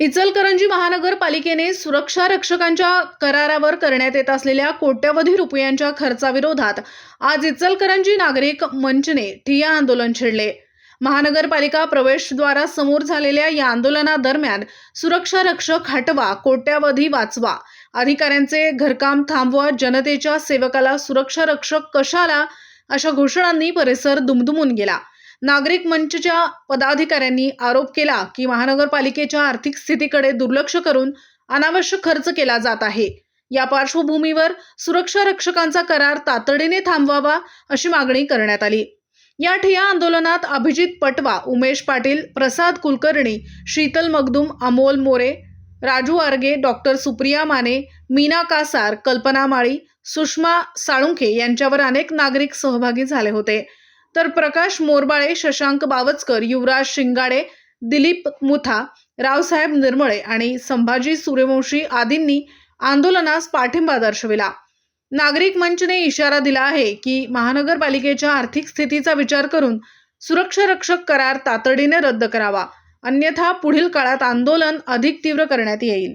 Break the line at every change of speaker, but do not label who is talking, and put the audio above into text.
इचलकरंजी महानगरपालिकेने सुरक्षा रक्षकांच्या करारावर करण्यात येत असलेल्या कोट्यवधी रुपयांच्या खर्चाविरोधात आज इचलकरंजी नागरिक मंचने ठिय्या आंदोलन छेडले. महानगरपालिका प्रवेशद्वारासमोर झालेल्या या आंदोलनादरम्यान सुरक्षा रक्षक हटवा कोट्यावधी वाचवा अधिकाऱ्यांचे घरकाम थांबवा जनतेच्या सेवकाला सुरक्षा रक्षक कशाला? अशा घोषणांनी परिसर दुमदुमून गेला. नागरिक मंचच्या पदाधिकाऱ्यांनी आरोप केला की महानगरपालिकेच्या आर्थिक स्थितीकडे दुर्लक्ष करून अनावश्यक खर्च केला जात आहे. या पार्श्वभूमीवर सुरक्षा रक्षकांचा करार तातडीने थांबवावा अशी मागणी करण्यात आली. या ठिया आंदोलनात अभिजित पटवा उमेश पाटील प्रसाद कुलकर्णी शीतल मगदूम अमोल मोरे राजू आर्गे डॉक्टर सुप्रिया माने मीना कासार कल्पना माळी सुषमा साळुंखे यांच्यावर अनेक नागरिक सहभागी झाले होते. तर प्रकाश मोरबाळे शशांक बावचकर युवराज शिंगाडे दिलीप मुथा रावसाहेब निर्मळे आणि संभाजी सूर्यवंशी आदींनी आंदोलनास पाठिंबा दर्शविला. नागरिक मंचने इशारा दिला आहे की महानगरपालिकेच्या आर्थिक स्थितीचा विचार करून सुरक्षा रक्षक करार तातडीने रद्द करावा. अन्यथा पुढील काळात आंदोलन अधिक तीव्र करण्यात येईल.